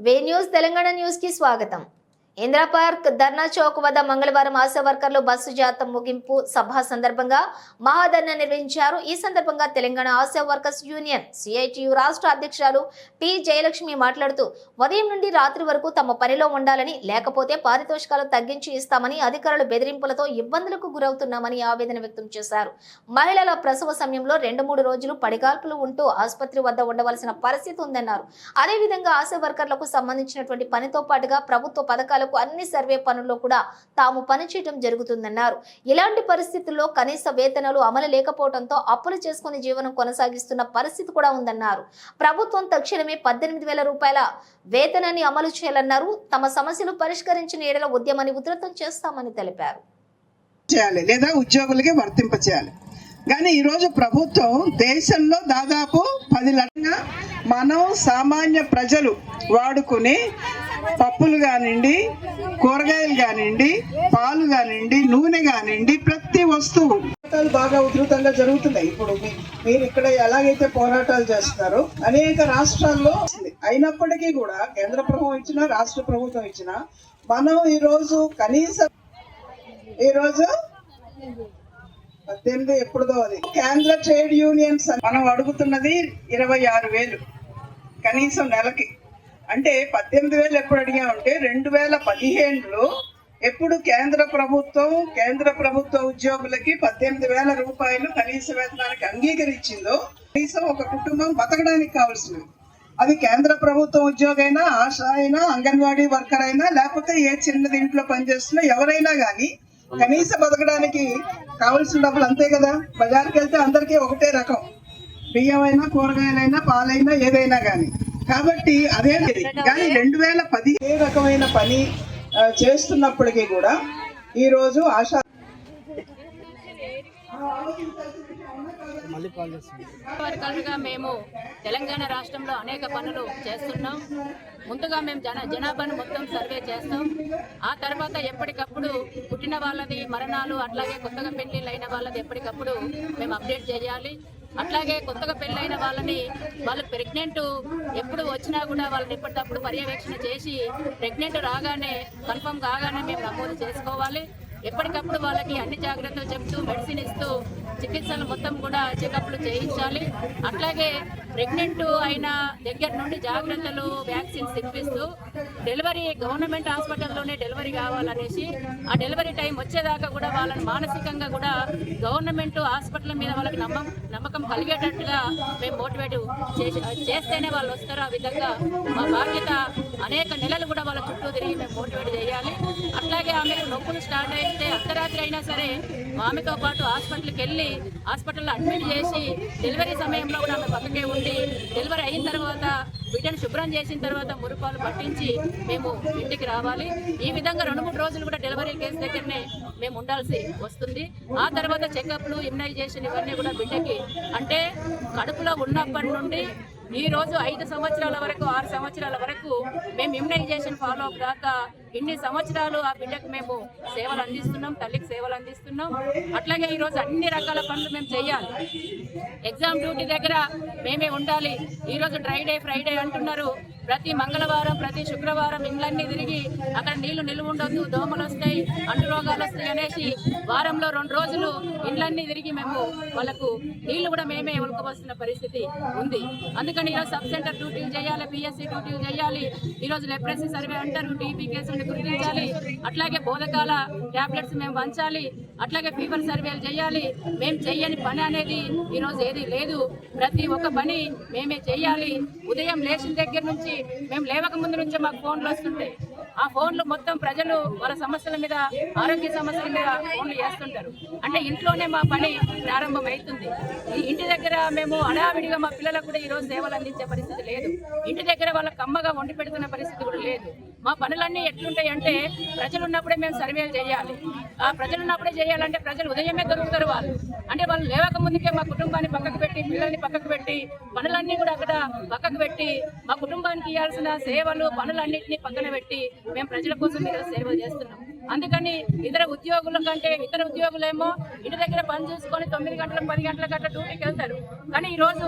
వే news Telangana news కి స్వాగతం Indira park ధర్నా చౌక్ వద్ద మంగళవారం ఆశా వర్కర్లు బస్సు జాతం ముగింపు సభ సందర్భంగా మహాధర్నా నిర్వహించారు. ఈ సందర్భంగా Telangana Asha workers union CITU రాష్ట్ర అధ్యక్షురాలు పి జయలక్ష్మి మాట్లాడుతూ ఉదయం నుండి రాత్రి వరకు తమ పనిలో ఉండాలని లేకపోతే పారితోషికాలు తగ్గించి ఇస్తామని అధికారులు బెదిరింపులతో ఇబ్బందులకు గురవుతున్నామని ఆవేదన వ్యక్తం చేశారు. మహిళల ప్రసవ సమయంలో రెండు మూడు రోజులు పడిగాల్పులు ఉంటూ ఆసుపత్రి వద్ద ఉండవలసిన పరిస్థితి ఉందన్నారు. అదేవిధంగా ఆశా వర్కర్లకు సంబంధించినటువంటి పనితో పాటుగా ప్రభుత్వ పథకాలు పథకాలకు అన్ని సర్వే పనుల్లో కూడా తాము పనిచేయడం జరుగుతుందన్నారు. ఇలాంటి పరిస్థితుల్లో కనీస వేతనాలు అమలు లేకపోవడంతో అప్పులు చేసుకుని జీవనం కొనసాగిస్తున్న పరిస్థితి కూడా ఉందన్నారు. ప్రభుత్వం తక్షణమే పద్దెనిమిది వేల రూపాయల వేతనాన్ని అమలు చేయాలన్నారు. తమ సమస్యలు పరిష్కరించిన ఏడల ఉద్యమాన్ని ఉధృతం చేస్తామని తెలిపారు. చేయాలి లేదా ఉద్యోగులకి వర్తింప చేయాలి కానీ ఈరోజు ప్రభుత్వం దేశంలో దాదాపు పది లక్షల మనం సామాన్య ప్రజలు వాడుకుని పప్పులు కానివ్వండి కూరగాయలు కానివ్వండి పాలు కానివ్వండి నూనె కానివ్వండి ప్రతి వస్తువు. పోరాటాలు బాగా ఉధృతంగా జరుగుతున్నాయి. ఇప్పుడు మీరు ఇక్కడ ఎలాగైతే పోరాటాలు చేస్తున్నారో అనేక రాష్ట్రాల్లో అయినప్పటికీ కూడా కేంద్ర ప్రభుత్వం ఇచ్చిన రాష్ట్ర ప్రభుత్వం ఇచ్చిన మనం ఈరోజు కనీసం ఈరోజు పద్దెనిమిది ఎప్పుడుదో అది. కేంద్ర ట్రేడ్ యూనియన్స్ మనం అడుగుతున్నది ఇరవై ఆరు వేలు. కనీసం నెలకి. అంటే పద్దెనిమిది వేలు ఎప్పుడు అడిగామంటే రెండు వేల పదిహేనులో ఎప్పుడు కేంద్ర ప్రభుత్వం కేంద్ర ప్రభుత్వ ఉద్యోగులకి పద్దెనిమిది వేల రూపాయలు కనీస వేతనానికి అంగీకరించిందో కనీసం ఒక కుటుంబం బతకడానికి కావాల్సినవి అది కేంద్ర ప్రభుత్వ ఉద్యోగైనా ఆశ అయినా అంగన్వాడీ వర్కర్ అయినా లేకపోతే ఏ చిన్నది ఇంట్లో పనిచేస్తున్నా ఎవరైనా కానీ కనీస బతకడానికి కావలసిన డబ్బులు అంతే కదా. బజార్కి వెళ్తే అందరికీ ఒకటే రకం. బియ్యమైనా కూరగాయలైనా పాలైనా ఏదైనా కానీ కాబట్టి అదే కానీ రెండు వేల పది ఏ రకమైన పని చేస్తున్నప్పటికీ కూడా ఈ రోజు ఆశా వర్కర్లుగా మేము తెలంగాణ రాష్ట్రంలో అనేక పనులు చేస్తున్నాం. ముందుగా మేము జన జనాభాను మొత్తం సర్వే చేస్తాం. ఆ తర్వాత ఎప్పటికప్పుడు పుట్టిన వాళ్ళది మరణాలు అట్లాగే కొత్తగా పెళ్ళిళ్ళు అయిన వాళ్ళది ఎప్పటికప్పుడు మేము అప్డేట్ చేయాలి. అట్లాగే కొత్తగా పెళ్ళైన వాళ్ళని వాళ్ళు ప్రెగ్నెంట్ ఎప్పుడు వచ్చినా కూడా వాళ్ళని ఎప్పటికప్పుడు పర్యవేక్షణ చేసి ప్రెగ్నెంట్ రాగానే కన్ఫర్మ్ కాగానే మేము నమోదు చేసుకోవాలి. ఎప్పటికప్పుడు వాళ్ళకి అన్ని జాగ్రత్తలు చెప్తూ మెడిసిన్ ఇస్తూ చికిత్సలు మొత్తం కూడా చెకప్లు చేయించాలి. అట్లాగే ప్రెగ్నెంట్ అయిన దగ్గర నుండి జాగ్రత్తలు వ్యాక్సిన్స్ ఇప్పిస్తూ డెలివరీ గవర్నమెంట్ హాస్పిటల్లోనే డెలివరీ కావాలనేసి ఆ డెలివరీ టైం వచ్చేదాకా కూడా వాళ్ళని మానసికంగా కూడా గవర్నమెంట్ హాస్పిటల్ మీద వాళ్ళకి నమ్మకం నమ్మకం కలిగేటట్టుగా మేము మోటివేట్ చేసి చేస్తేనే వాళ్ళు వస్తారు. ఆ విధంగా మా బాధ్యత అనేక నెలలు కూడా వాళ్ళ చుట్టూ తిరిగి మేము మోటివేట్ చేయాలి. ఆమెకు నొప్పులు స్టార్ట్ అయితే అర్ధరాత్రి అయినా సరే ఆమెతో పాటు హాస్పిటల్కి వెళ్ళి హాస్పిటల్లో అడ్మిట్ చేసి డెలివరీ సమయంలో కూడా ఆమె పక్కకే ఉండి డెలివరీ అయిన తర్వాత బిడ్డను శుభ్రం చేసిన తర్వాత మురుపాలు పట్టించి మేము ఇంటికి రావాలి. ఈ విధంగా రెండు మూడు రోజులు కూడా డెలివరీ కేసు దగ్గరనే మేము ఉండాల్సి వస్తుంది. ఆ తర్వాత చెకప్లు ఇమ్యునైజేషన్ ఇవన్నీ కూడా బిడ్డకి అంటే కడుపులో ఉన్నప్పటి నుండి ఈ రోజు ఐదు సంవత్సరాల వరకు ఆరు సంవత్సరాల వరకు మేము ఇమ్యునైజేషన్ ఫాలో అప్ దాకా ఇన్ని సంవత్సరాలు ఆ బిడ్డకు మేము సేవలు అందిస్తున్నాం తల్లికి సేవలు అందిస్తున్నాం. అట్లాగే ఈరోజు అన్ని రకాల పనులు మేము చేయాలి. ఎగ్జామ్ డ్యూటీ దగ్గర మేమే ఉండాలి. ఈరోజు డ్రైడే ఫ్రైడే అంటున్నారు. ప్రతి మంగళవారం ప్రతి శుక్రవారం ఇండ్లన్నీ తిరిగి అక్కడ నీళ్ళు నిలువ ఉండొద్దు దోమలు వస్తాయి అంటు రోగాలు వస్తాయి అనేసి వారంలో రెండు రోజులు ఇండ్లన్నీ తిరిగి మేము వాళ్ళకు నీళ్ళు కూడా మేమే ఉడకవస్తున్న పరిస్థితి ఉంది. అందుకని ఈరోజు సబ్ సెంటర్ డ్యూటీలు చేయాలి పిఎస్సి డ్యూటీలు చేయాలి. ఈరోజు లెప్రసీ సర్వే అంటారు టీబీ కేసులను గుర్తించాలి. అట్లాగే బోధకాల టాబ్లెట్స్ మేము పంచాలి. అట్లాగే ఫీవర్ సర్వేలు చేయాలి. మేము చేయని పని అనేది ఈరోజు ఏది లేదు. ప్రతి ఒక్క పని మేమే చేయాలి ఉదయం లేచిన దగ్గర నుంచి మేము లేవక ముందు నుంచే మాకు ఫోన్లు వస్తుంటాయి. ఆ ఫోన్లు మొత్తం ప్రజలు వాళ్ళ సమస్యల మీద ఆరోగ్య సమస్యల మీద ఫోన్లు చేస్తుంటారు. అంటే ఇంట్లోనే మా పని ప్రారంభం అవుతుంది ఈ ఇంటి దగ్గర మేము అడావిడిగా మా పిల్లలకు కూడా ఈరోజు సేవలు అందించే పరిస్థితి లేదు. ఇంటి దగ్గర వాళ్ళకి కమ్మగా వండి పెడుతున్న పరిస్థితి కూడా లేదు. మా పనులన్నీ ఎట్లుంటాయి అంటే ప్రజలు ఉన్నప్పుడే మేము సర్వేలు చేయాలి. ఆ ప్రజలు ఉన్నప్పుడే చేయాలంటే ప్రజలు ఉదయమే దొరుకుతారు వాళ్ళు. అంటే వాళ్ళు లేవక ముందుకే మా కుటుంబాన్ని పక్కకు పెట్టి పిల్లల్ని పక్కకు పెట్టి పనులన్నీ కూడా అక్కడ పక్కకు పెట్టి మా కుటుంబానికి ఇవ్వాల్సిన సేవలు పనులన్నింటినీ పక్కన పెట్టి మేము ప్రజల కోసం ఈరోజు సేవ చేస్తున్నాం. అందుకని ఇతర ఉద్యోగుల కంటే ఇతర ఉద్యోగులేమో ఇంటి దగ్గర పని చూసుకొని తొమ్మిది గంటలకు పది గంటల గంట డ్యూటీకి వెళ్తారు. కానీ ఈరోజు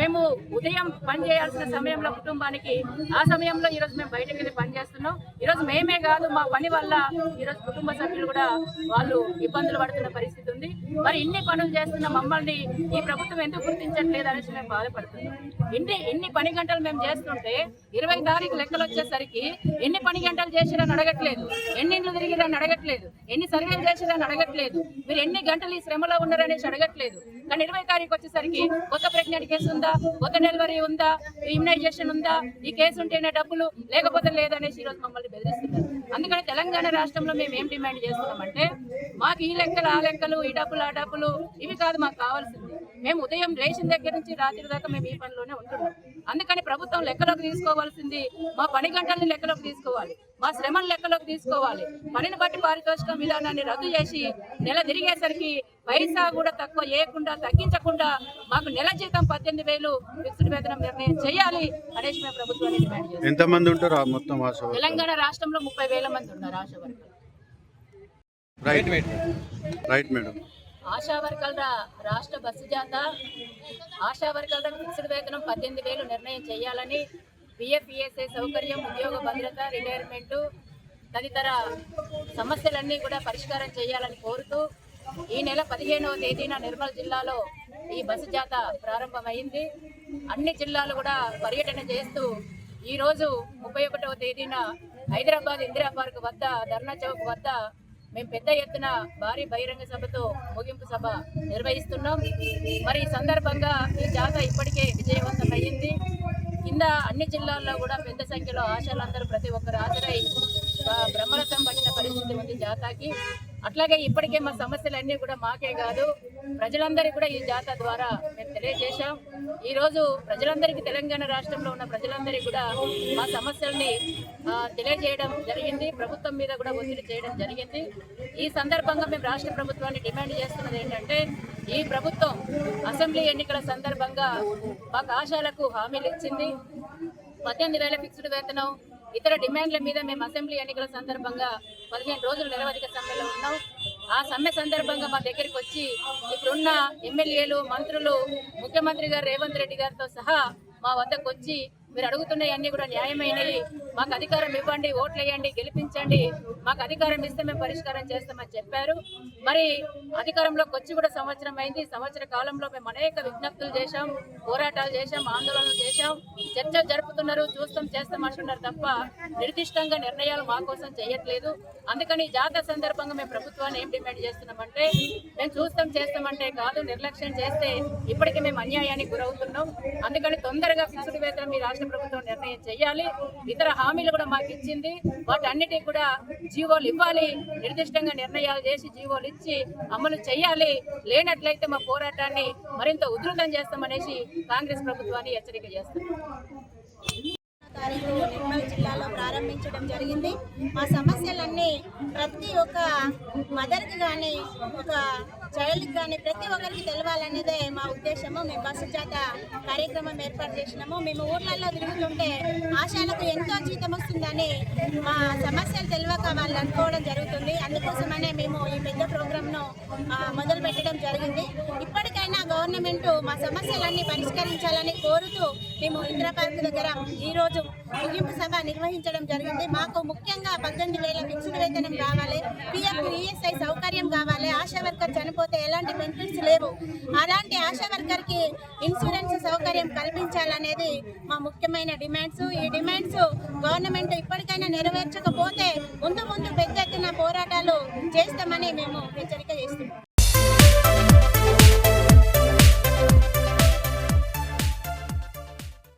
మేము ఉదయం పని చేయాల్సిన సమయంలో కుటుంబానికి ఆ సమయంలో ఈరోజు మేము బయటకు వెళ్ళి పని చేస్తున్నాం. ఈరోజు మేమే కాదు మా పని వల్ల ఈరోజు కుటుంబ సభ్యులు కూడా వాళ్ళు ఇబ్బందులు పడుతున్న పరిస్థితి ఉంది మరి ఇన్ని పనులు చేస్తున్న మమ్మల్ని ఈ ప్రభుత్వం ఎందుకు గుర్తించట్లేదు అనేసి మేము బాధపడుతున్నాం. ఇన్ని ఇన్ని పని గంటలు మేము చేస్తుంటే ఇరవై తారీఖు లెక్కలు వచ్చేసరికి ఎన్ని పని గంటలు చేసిరని అడగట్లేదు ఎన్ని ఇండ్లు తిరిగిరని అడగట్లేదు ఎన్ని సర్వేలు చేసిరని అడగట్లేదు మీరు ఎన్ని గంటలు ఈ శ్రమలో ఉన్నారనేసి అడగట్లేదు. కానీ ఇరవై తారీఖు వచ్చేసరికి కొత్త ప్రెగ్నెంట్ కేసు ఉందా? కొత్త డెలివరీ ఉందా? ఇమ్యునైజేషన్ ఉందా? ఈ కేసు ఉంటేనే డబ్బులు లేకపోతే లేదనేసి ఈరోజు మమ్మల్ని బెదిరిస్తున్నారు. అందుకని తెలంగాణ రాష్ట్రంలో మేము ఏం డిమాండ్ చేస్తున్నామంటే మాకు ఈ లెక్కలు ఆ లెక్కలు ఈ డబ్బులు ఆ డబ్బులు ఇవి కాదు మాకు కావాల్సింది. మేము ఉదయం రేషన్ దగ్గర నుంచి రాత్రి దాకా మేము ఈ పనిలోనే ఉంటున్నాం. అందుకని ప్రభుత్వం లెక్కలోకి తీసుకోవాల్సింది మా పని గంటల్ని లెక్కలోకి తీసుకోవాలి మా శ్రమను లెక్కలోకి తీసుకోవాలి. పనిని బట్టి పారితోషికం విధానాన్ని రద్దు చేసి నెల తిరిగేసరికి పైసా కూడా తక్కువ చేయకుండా తగ్గించకుండా మాకు నెల జీతం పద్దెనిమిది వేలు ఫిక్స్డ్ వేతనం నిర్ణయం చేయాలి అనేసి మేము ప్రభుత్వాన్ని డిమాండ్ చేస్తాం ఎంతమంది ఉంటారు మొత్తం? తెలంగాణ రాష్ట్రంలో ముప్పై వేల మంది ఉన్నారు Asha right right madam. Asha వర్కర్ల రాష్ట్ర బస్సు జాత ఆశా వర్కర్ల ఫిక్స్డ్ వేతనం పద్దెనిమిది వేలు నిర్ణయం చేయాలని పిఎఫ్ఈఎస్ఐ సౌకర్యం ఉద్యోగ భద్రత రిటైర్మెంటు తదితర సమస్యలన్నీ కూడా పరిష్కారం చేయాలని కోరుతూ ఈ నెల పదిహేనవ తేదీన నిర్మల్ జిల్లాలో ఈ బస్సు జాత ప్రారంభమైంది. అన్ని జిల్లాలు కూడా పర్యటన చేస్తూ ఈరోజు ముప్పై ఒకటవ తేదీన హైదరాబాద్ ఇందిరా పార్క్ వద్ద ధర్నా చౌక్ వద్ద మేము పెద్ద ఎత్తున భారీ బహిరంగ సభతో ముగింపు సభ నిర్వహిస్తున్నాం. మరి ఈ సందర్భంగా ఈ జాత ఇప్పటికే విజయవంతమైంది కింద అన్ని జిల్లాల్లో కూడా పెద్ద సంఖ్యలో ఆశలందరూ ప్రతి ఒక్కరు హాజరై బ్రహ్మరథం పట్టిన పరిస్థితి ఉంది జాతాకి. అట్లాగే ఇప్పటికే మా సమస్యలన్నీ కూడా మాకే కాదు ప్రజలందరికీ కూడా ఈ జాత ద్వారా మేము తెలియజేశాం. ఈరోజు ప్రజలందరికీ తెలంగాణ రాష్ట్రంలో ఉన్న ప్రజలందరికీ కూడా మా సమస్యల్ని తెలియజేయడం జరిగింది. ప్రభుత్వం మీద కూడా ఒత్తిడి చేయడం జరిగింది. ఈ సందర్భంగా మేము రాష్ట్ర ప్రభుత్వాన్ని డిమాండ్ చేస్తున్నది ఏంటంటే ఈ ప్రభుత్వం అసెంబ్లీ ఎన్నికల సందర్భంగా మాకు ఆశాలకు హామీలు ఇచ్చింది. పద్దెనిమిది వేల ఫిక్స్డ్ వేతనం ఇతర డిమాండ్ల మీద మేము అసెంబ్లీ ఎన్నికల సందర్భంగా పదిహేను రోజులు నిరవధిక సమ్మెలో ఉన్నాం. ఆ సమ్మె సందర్భంగా మా దగ్గరికి వచ్చి ఇప్పుడున్న ఎమ్మెల్యేలు మంత్రులు ముఖ్యమంత్రి గారు రేవంత్ రెడ్డి గారితో సహా మా వద్దకు వచ్చి మీరు అడుగుతున్నాయి కూడా న్యాయమైనవి. మాకు అధికారం ఇవ్వండి ఓట్లేయండి గెలిపించండి. మాకు అధికారం ఇస్తే మేము పరిష్కారం చేస్తామని చెప్పారు. మరి అధికారంలోకి వచ్చి కూడా సంవత్సరం అయింది. సంవత్సర కాలంలో మేము అనేక విజ్ఞప్తులు చేశాం పోరాటాలు చేశాం ఆందోళనలు చేశాం. చర్చ జరుపుతున్నారు చూస్తాం చేస్తాం అంటున్నారు తప్ప నిర్దిష్టంగా నిర్ణయాలు మా కోసం చేయట్లేదు. అందుకని జాతర సందర్భంగా మేము ప్రభుత్వాన్ని ఏం డిమాండ్ చేస్తున్నామంటే మేము చూస్తాం చేస్తామంటే కాదు నిర్లక్ష్యం చేస్తే ఇప్పటికే మేము అన్యాయానికి గురవుతున్నాం. అందుకని తొందరగా ఫిక్స్డ్ వేతనం మీ రాష్ట్ర ప్రభుత్వం నిర్ణయం చేయాలి. ఇతర హామీలు కూడా మాకు ఇచ్చింది. వాటన్నిటికీ కూడా జీవోలు ఇవ్వాలి. నిర్దిష్టంగా నిర్ణయాలు చేసి జీవోలు ఇచ్చి అమలు చేయాలి. లేనట్లయితే మా పోరాటాన్ని మరింత ఉధృతం చేస్తామనేసి కాంగ్రెస్ ప్రభుత్వాన్ని హెచ్చరిక చేస్తాం తారీఖు నిర్మల్ జిల్లాలో ప్రారంభించడం జరిగింది. మా సమస్యలన్నీ ప్రతి ఒక్క మదర్కి కానీ ఒక చైల్డ్కి కానీ ప్రతి ఒక్కరికి తెలవాలనేదే మా ఉద్దేశము. మేము బస్సు చేత కార్యక్రమం ఏర్పాటు చేసినాము. మేము ఊర్లలో తిరుగుతుంటే ఆశాలకు ఎంతో జీతం వస్తుందని మా సమస్యలు తెలియక వాళ్ళు అనుకోవడం జరుగుతుంది. అందుకోసమనే మేము ఈ పెద్ద ప్రోగ్రామ్ను మొదలు పెట్టడం జరిగింది. గవర్నమెంట్ మా సమస్యలన్నీ పరిష్కరించాలని కోరుతూ మేము ఇందిరా పార్క్ దగ్గర ఈరోజు ముగింపు సభ నిర్వహించడం జరిగింది. మాకు ముఖ్యంగా పద్దెనిమిది వేల ఫిక్స్డ్ వేతనం కావాలి పిఎఫ్ ఈఎస్ఐ సౌకర్యం కావాలి ఆశా వర్కర్ చనిపోతే ఎలాంటి బెనిఫిట్స్ లేవు. అలాంటి ఆశా వర్కర్కి ఇన్సూరెన్స్ సౌకర్యం కల్పించాలనేది మా ముఖ్యమైన డిమాండ్స్. ఈ డిమాండ్స్ గవర్నమెంట్ ఇప్పటికైనా నెరవేర్చకపోతే ముందు ముందు పెద్ద ఎత్తున పోరాటాలు చేస్తామని మేము హెచ్చరిక చేస్తున్నాం.